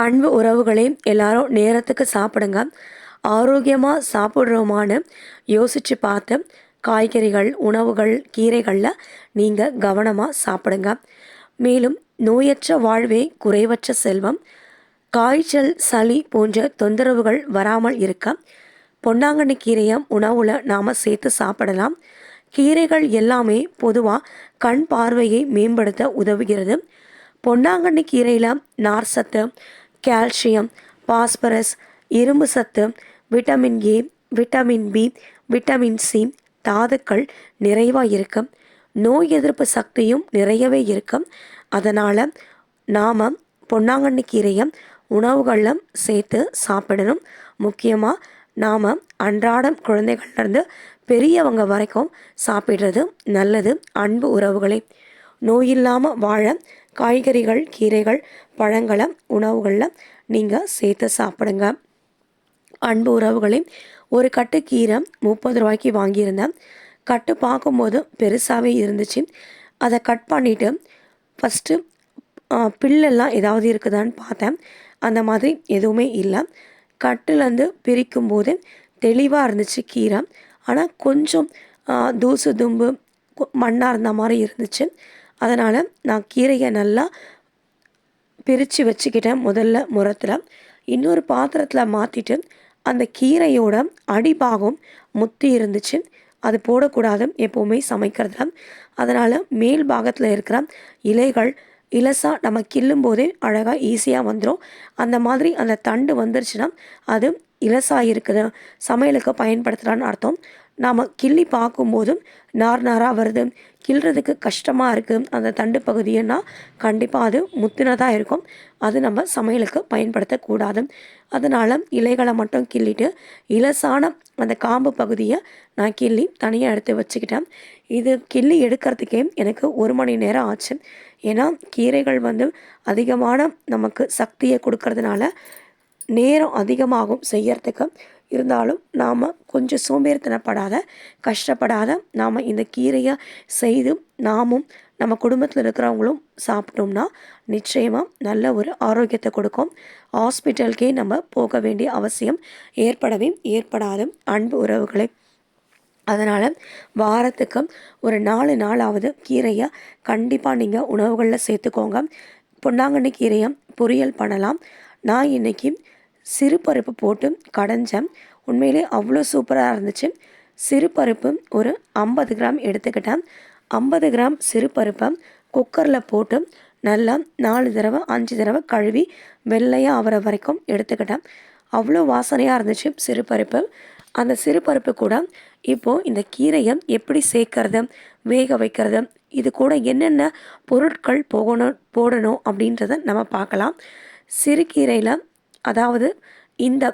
அன்பு உறவுகளே எல்லாரும் நேரத்துக்கு சாப்பிடுங்க. ஆரோக்கியமாக சாப்பிட்றோமான்னு யோசித்து பார்த்து காய்கறிகள் உணவுகள் கீரைகளில் நீங்கள் கவனமாக சாப்பிடுங்க. மேலும் நோயற்ற வாழ்வே குறைவற்ற செல்வம். காய்ச்சல் சளி போன்ற தொந்தரவுகள் வராமல் இருக்க பொன்னாங்கண்ணி கீரையை உணவில் நாம் சேர்த்து சாப்பிடலாம். கீரைகள் எல்லாமே பொதுவாக கண் பார்வையை மேம்படுத்த உதவுகிறது. பொன்னாங்கண்ணி கீரையில் நார் சத்து கால்சியம் பாஸ்பரஸ் இரும்பு சத்து vitamin A vitamin B vitamin C தாதுக்கள் நிறைவாக இருக்கும் நோய் எதிர்ப்பு சக்தியும் நிறையவே இருக்கும் அதனால் நாம் பொன்னாங்கண்ணி கீரையை உணவுகளில் சேர்த்து சாப்பிடணும். முக்கியமாக நாம் அன்றாடம் குழந்தைகள்லேருந்து பெரியவங்க வரைக்கும் சாப்பிட்றது நல்லது. அன்பு உறவுகளே. நோயில்லாமல் வாழ காய்கறிகள் கீரைகள் பழங்களை உணவுகளில் நீங்கள் சேர்த்து சாப்பிடுங்க. அன்பு உறவுகளே ஒரு கட்டு கீரை முப்பது ரூபாய்க்கு வாங்கியிருந்தேன். கட்டு பார்க்கும்போது பெருசாகவே இருந்துச்சு. அதை கட் பண்ணிவிட்டு ஃபஸ்ட்டு பில்லெல்லாம் ஏதாவது இருக்குதான்னு பார்த்தேன். அந்த மாதிரி எதுவுமே இல்லை. கட்டுலேருந்து பிரிக்கும் போது தெளிவாக இருந்துச்சு கீரை. ஆனால் கொஞ்சம் தூசு தும்பு மண்ணாக இருந்த மாதிரி இருந்துச்சு. அதனால் நான் கீரையை நல்லா பிரித்து வச்சுக்கிட்டேன் முதல்ல முறத்தில். இன்னொரு பாத்திரத்தில் மாற்றிட்டு அந்த கீரையோட அடிபாகம் முத்தி இருந்துச்சு. அது போடக்கூடாது எப்போவுமே சமைக்கிறதுல. அதனால் மேல் பாகத்தில் இருக்கிற இலைகள் இலசாக நம்ம கிள்ளும் போதே அழகாக ஈஸியாக வந்துடும் அந்த மாதிரி அந்த தண்டு வந்துருச்சுன்னா அது இலசாக இருக்குது. சமையலுக்கு பயன்படுத்துகிறான்னு அர்த்தம். நாம் கிள்ளி பார்க்கும்போதும் நார் நாராக வருது. கிள்றதுக்கு கஷ்டமாக இருக்குது அந்த தண்டு பகுதின்னா கண்டிப்பாக அது முத்தினதாக இருக்கும். அது நம்ம சமையலுக்கு பயன்படுத்தக்கூடாது. அதனால் இலைகளை மட்டும் கிள்ளிட்டு இலசான அந்த காம்பு பகுதியை நான் கிள்ளி தனியாக எடுத்து வச்சுக்கிட்டேன். இது கிள்ளி எடுக்கிறதுக்கே எனக்கு ஒரு மணி நேரம் ஆச்சு. ஏன்னா கீரைகள் வந்து அதிகமான நமக்கு சக்தியை கொடுக்கறதுனால நேரம் அதிகமாகும் செய்யறதுக்கு. இருந்தாலும் நாம் கொஞ்சம் சோம்பேறித்தனப்படாத கஷ்டப்படாத நாம் இந்த கீரையை செய்து நாமும் நம்ம குடும்பத்தில் இருக்கிறவங்களும் சாப்பிட்டோம்னா நிச்சயமாக நல்ல ஒரு ஆரோக்கியத்தை கொடுக்கும். ஹாஸ்பிட்டலுக்கே நம்ம போக வேண்டிய அவசியம் ஏற்படவே ஏற்படாது அன்பு உறவுகளை. அதனால் வாரத்துக்கு ஒரு நாலு நாளாவது கீரையை கண்டிப்பாக நீங்கள் உணவுகளில் சேர்த்துக்கோங்க. பொன்னாங்கண்ணி கீரையை பொரியல் பண்ணலாம். நான் இன்றைக்கி சிறு பருப்பு போட்டு கடைஞ்சேன். உண்மையிலே அவ்வளோ சூப்பராக இருந்துச்சு. சிறு பருப்பு ஒரு ஐம்பது கிராம் எடுத்துக்கிட்டேன். ஐம்பது கிராம் சிறு பருப்பை குக்கரில் போட்டு நல்லா நாலு தடவை அஞ்சு தடவை கழுவி வெள்ளையாக ஆகிற வரைக்கும் எடுத்துக்கிட்டேன். அவ்வளோ வாசனையாக இருந்துச்சு சிறு பருப்பு. அந்த சிறு பருப்பு கூட இப்போது இந்த கீரையை எப்படி சேர்க்கறது வேக வைக்கிறது இது கூட என்னென்ன பொருட்கள் போகணும் போடணும் அப்படின்றத நம்ம பார்க்கலாம். சிறுகீரையில் அதாவது இந்த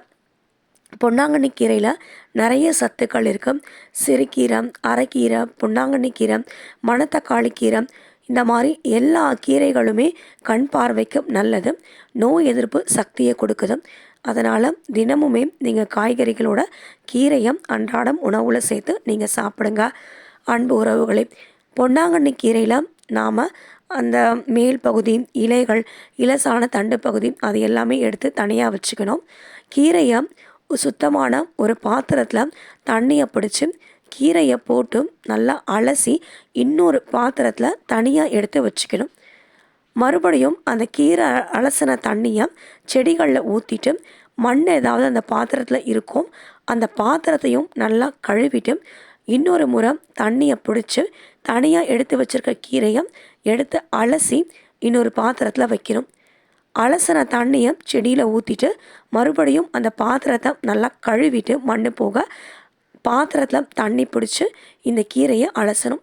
பொன்னாங்கண்ணி கீரையில் நிறைய சத்துக்கள் இருக்கும் சிறுகீரை அரைக்கீரை பொன்னாங்கண்ணி கீரை மணத்தக்காளி கீரை இந்த மாதிரி எல்லா கீரைகளுமே கண் பார்வைக்கு நல்லது. நோய் எதிர்ப்பு சக்தியை கொடுக்குது. அதனால் தினமுமே நீங்கள் காய்கறிகளோட கீரையை அன்றாடம் உணவில் சேர்த்து நீங்கள் சாப்பிடுங்க. அன்பு உறவுகளை பொன்னாங்கண்ணி கீரையில் நாம் அந்த மேல் பகுதி இலைகள் இலசான தண்டு பகுதி அது எல்லாமே எடுத்து தனியாக வச்சுக்கணும். கீரையை சுத்தமான ஒரு பாத்திரத்தில் தண்ணியை பிடிச்சி கீரையை போட்டு நல்லா அலசி இன்னொரு பாத்திரத்தில் தனியாக எடுத்து வச்சுக்கணும். மறுபடியும் அந்த கீரை அலசின தண்ணியை செடிகளில் ஊற்றிட்டு மண் ஏதாவது அந்த பாத்திரத்தில் இருக்கும் அந்த பாத்திரத்தையும் நல்லா கழுவிட்டு இன்னொரு முறை தண்ணியை பிடிச்சி தனியாக எடுத்து வச்சுருக்க கீரையை எடுத்து அலசி இன்னொரு பாத்திரத்தில் வைக்கணும். அலசின தண்ணியை செடியில் ஊற்றிட்டு மறுபடியும் அந்த பாத்திரத்தை நல்லா கழுவிட்டு மண் போக பாத்திரத்தில் தண்ணி பிடிச்சி இந்த கீரையை அலசணும்.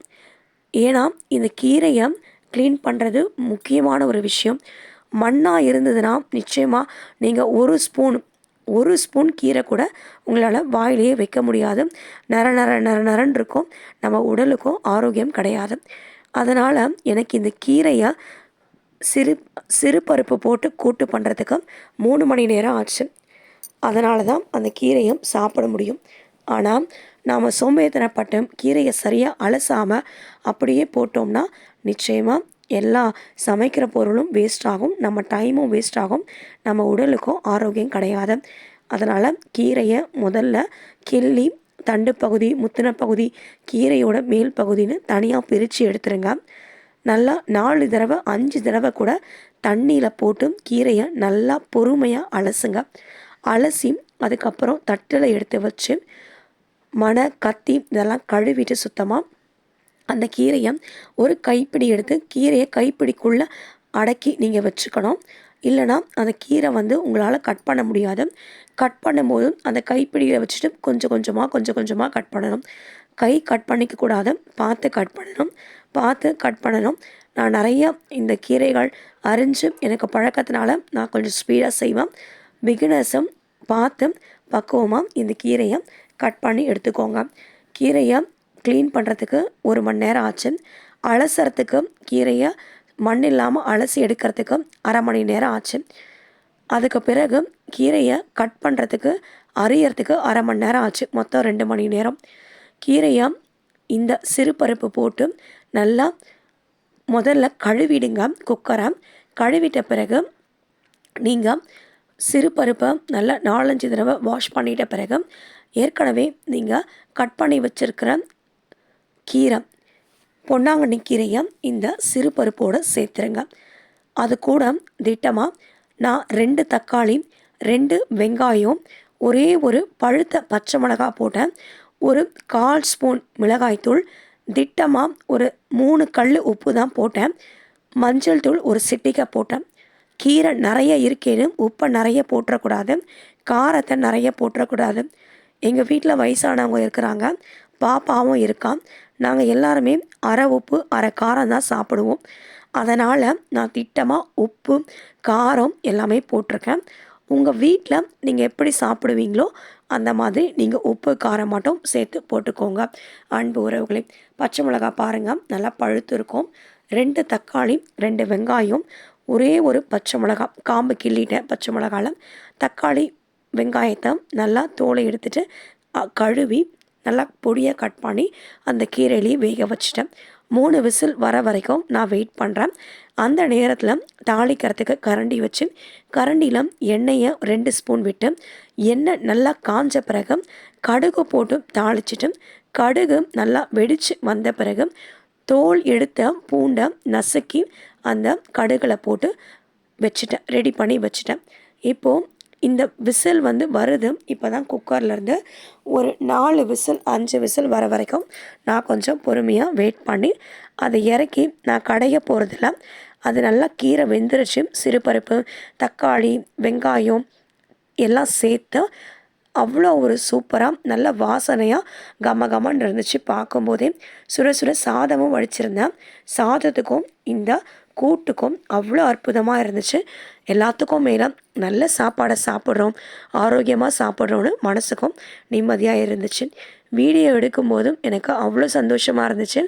ஏன்னா இந்த கீரையை க்ளீன் பண்ணுறது முக்கியமான ஒரு விஷயம். மண்ணாக இருந்ததுன்னா நிச்சயமாக நீங்கள் ஒரு ஸ்பூன் ஒரு ஸ்பூன் கீரை கூட உங்களால் வாயிலேயே வைக்க முடியாது. நர நர நர நரன் இருக்கும். நம்ம உடலுக்கும் ஆரோக்கியம் கிடையாது. அதனால் எனக்கு இந்த கீரையை சிறு சிறு பருப்பு போட்டு கூட்டு பண்ணுறதுக்கு மூணு மணி நேரம் ஆச்சு. அதனால தான் அந்த கீரையும் சாப்பிட முடியும். ஆனால் நாம் சோம்பேறித்தனப்பட்டு கீரையை சரியாக அலசாமல் அப்படியே போட்டோம்னா நிச்சயமாக எல்லா சமைக்கிற பொருளும் வேஸ்ட் ஆகும். நம்ம டைமும் வேஸ்ட் ஆகும். நம்ம உடலுக்கும் ஆரோக்கியம் கிடையாது. அதனால் கீரையை முதல்ல கிள்ளி தண்டு பகுதி முத்தின பகுதி கீரையோட மேல் பகுதின்னு தனியாக பிரித்து எடுத்துருங்க. நல்லா நாலு தடவை அஞ்சு தடவை கூட தண்ணியில் போட்டு கீரையை நல்லா பொறுமையாக அலசுங்க. அலசி அதுக்கப்புறம் தட்டில் எடுத்து வச்சு மண கத்தி இதெல்லாம் கழுவிட்டு சுத்தமாக அந்த கீரையை ஒரு கைப்பிடி எடுத்து கீரையை கைப்பிடிக்குள்ளே அடக்கி நீங்கள் வச்சுக்கணும். இல்லைனா அந்த கீரை வந்து உங்களால் கட் பண்ண முடியாது. கட் பண்ணும்போதும் அந்த கைப்பிடியில் வச்சுட்டு கொஞ்சம் கொஞ்சமாக கொஞ்சம் கொஞ்சமாக கட் பண்ணணும். கை கட் பண்ணிக்க கூடாது. பார்த்து கட் பண்ணணும். பார்த்து கட் பண்ணணும். நான் நிறைய இந்த கீரைகள் அரிஞ்சு எனக்கு பழக்கத்தினால நான் கொஞ்சம் ஸ்பீடாக செய்வேன். பிகினர்ஸும் பார்த்து பக்குவமாக இந்த கீரையை கட் பண்ணி எடுத்துக்கோங்க. கீரையை க்ளீன் பண்ணுறதுக்கு ஒரு மணி நேரம் ஆச்சு. அலசறதுக்கு கீரையை மண் இல்லாமல் அலசி எடுக்கிறதுக்கு அரை மணி நேரம் ஆச்சு. அதுக்கு பிறகு கீரையை கட் பண்ணுறதுக்கு அரியறதுக்கு அரை மணி நேரம் ஆச்சு. மொத்தம் ரெண்டு மணி நேரம். கீரையை இந்த சிறு பருப்பு போட்டு நல்லா முதல்ல கழுவிடுங்க குக்கரை. கழுவிட்ட பிறகு நீங்கள் சிறு பருப்பை நல்லா நாலஞ்சு தடவை வாஷ் பண்ணிட்ட பிறகு ஏற்கனவே நீங்கள் கட் பண்ணி வச்சுருக்கிற கீரை. பொன்னாங்கண்ணி கீரையை இந்த சிறு பருப்போடு சேர்த்துருங்க. அது கூட திட்டமாக நான் ரெண்டு தக்காளி ரெண்டு வெங்காயம் ஒரே ஒரு பழுத்த பச்சை மிளகாய் போட்டேன் ஒரு கால் ஸ்பூன் மிளகாய்த்தூள் திட்டமாக ஒரு மூணு கல் உப்பு தான் போட்டேன். மஞ்சள் தூள் ஒரு சிட்டிக்கை போட்டேன். கீரை நிறைய இருக்கேன்னு உப்பை நிறைய போட்டுறக்கூடாது. காரத்தை நிறைய போட்டுறக்கூடாது. எங்கள் வீட்டில் வயசானவங்க இருக்கிறாங்க. பாப்பாவும் இருக்கான். நாங்கள் எல்லாருமே அரை உப்பு அரை காரம் தான் சாப்பிடுவோம். அதனால் நான் திட்டமாக உப்பு காரம் எல்லாமே போட்டிருக்கேன். உங்கள் வீட்டில் நீங்கள் எப்படி சாப்பிடுவீங்களோ அந்த மாதிரி நீங்கள் உப்பு காரம் மட்டும் சேர்த்து போட்டுக்கோங்க. அன்பு உறவுகளை பச்சை மிளகா பாருங்கள் நல்லா பழுத்து இருக்கும். ரெண்டு தக்காளி ரெண்டு வெங்காயம் ஒரே ஒரு பச்சை மிளகா காம்பு கிள்ளிட்டேன் பச்சை மிளகாவில் தக்காளி வெங்காயத்தை நல்லா தோலை எடுத்துகிட்டு கழுவி நல்லா பொடியாக கட் பண்ணி அந்த கீரையிலையும் வேக வச்சுட்டேன். மூணு விசில் வர வரைக்கும் நான் வெயிட் பண்ணுறேன் அந்த நேரத்தில் தாளிக்கிறதுக்கு கரண்டி வச்சு கரண்டியில் எண்ணெயை ரெண்டு ஸ்பூன் விட்டு எண்ணெய் நல்லா காஞ்ச பிறகு கடுகு போட்டு தாளிச்சிட்டு கடுகு நல்லா வெடித்து வந்த பிறகு தோல் எடுத்த பூண்டை நசுக்கி அந்த கடுகில் போட்டு வச்சுட்டேன். ரெடி பண்ணி வச்சுட்டேன். இப்போது இந்த விசில் வந்து வருது. இப்போ தான் குக்கர்லேருந்து ஒரு நாலு விசில் அஞ்சு விசில் வர வரைக்கும் நான் கொஞ்சம் பொறுமையாக வெயிட் பண்ணி அதை இறக்கி நான் கடைய போகிறதில்ல அது நல்லா கீரை வெந்துருச்சு. சிறுபருப்பு தக்காளி வெங்காயம் எல்லாம் சேர்த்து அவ்வளோ ஒரு சூப்பராக நல்ல வாசனையாக கம கமன்னு இருந்துச்சு பார்க்கும்போதே. சுட சுட சாதமும் வடிச்சிருந்தேன். சாதத்துக்கும் இந்த கூட்டுக்கும் அவ்வளோ அற்புதமாக இருந்துச்சு. எல்லாத்துக்கும் மேலே நல்ல சாப்பாடை சாப்பிட்றோம் ஆரோக்கியமாக சாப்பிட்றோன்னு மனசுக்கும் நிம்மதியாக இருந்துச்சு. வீடியோ எடுக்கும்போதும் எனக்கு அவ்வளோ சந்தோஷமாக இருந்துச்சு.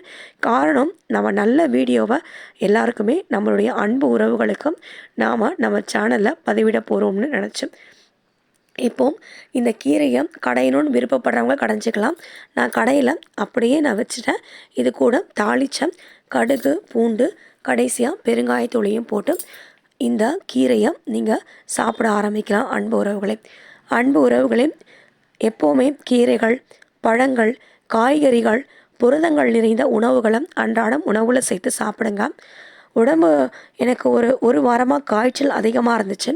காரணம் நம்ம நல்ல வீடியோவை எல்லாருக்குமே நம்மளுடைய அன்பு உறவுகளுக்கும் நாம் நம்ம சேனலில் பதிவிட போகிறோம்னு நினச்சேன் இப்போ இந்த கீரையை கடையணும்னு விருப்பப்படுறவங்க கடைஞ்சிக்கலாம். நான் கடையில் அப்படியே நான் வச்சுட்டேன். இது கூட தாளித்தேன் கடுகு பூண்டு கடைசியாக பெருங்காயத்தூளையும் போட்டு இந்த கீரையை நீங்கள் சாப்பிட ஆரம்பிக்கலாம். அன்பு உறவுகளை. அன்பு உறவுகளே எப்போவுமே கீரைகள் பழங்கள் காய்கறிகள் புரதங்கள் நிறைந்த உணவுகளை அன்றாடம் உணவில் சேர்த்து சாப்பிடுங்க. உடம்பு எனக்கு ஒரு ஒரு வாரமாக காய்ச்சல் அதிகமாக இருந்துச்சு.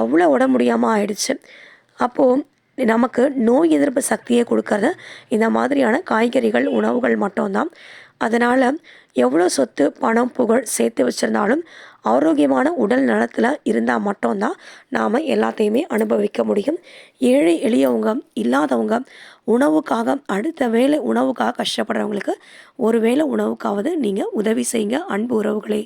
அவ்வளோ உடம்பு முடியாமல் ஆயிடுச்சு. அப்போது நமக்கு நோய் எதிர்ப்பு சக்தியை கொடுக்கறது இந்த மாதிரியான காய்கறிகள் உணவுகள் மட்டும்தான். அதனால் எவ்வளோ சொத்து பணம் புகழ் சேர்த்து வச்சுருந்தாலும் ஆரோக்கியமான உடல் நலத்தில் இருந்தால் மட்டும்தான் நாம் எல்லாத்தையுமே அனுபவிக்க முடியும். ஏழை எளியவங்க இல்லாதவங்க உணவுக்காக அடுத்த வேலை உணவுக்காக கஷ்டப்படுறவங்களுக்கு ஒரு வேளை உணவுக்காவது நீங்கள் உதவி செய்யுங்க. அன்பு உறவுகளே.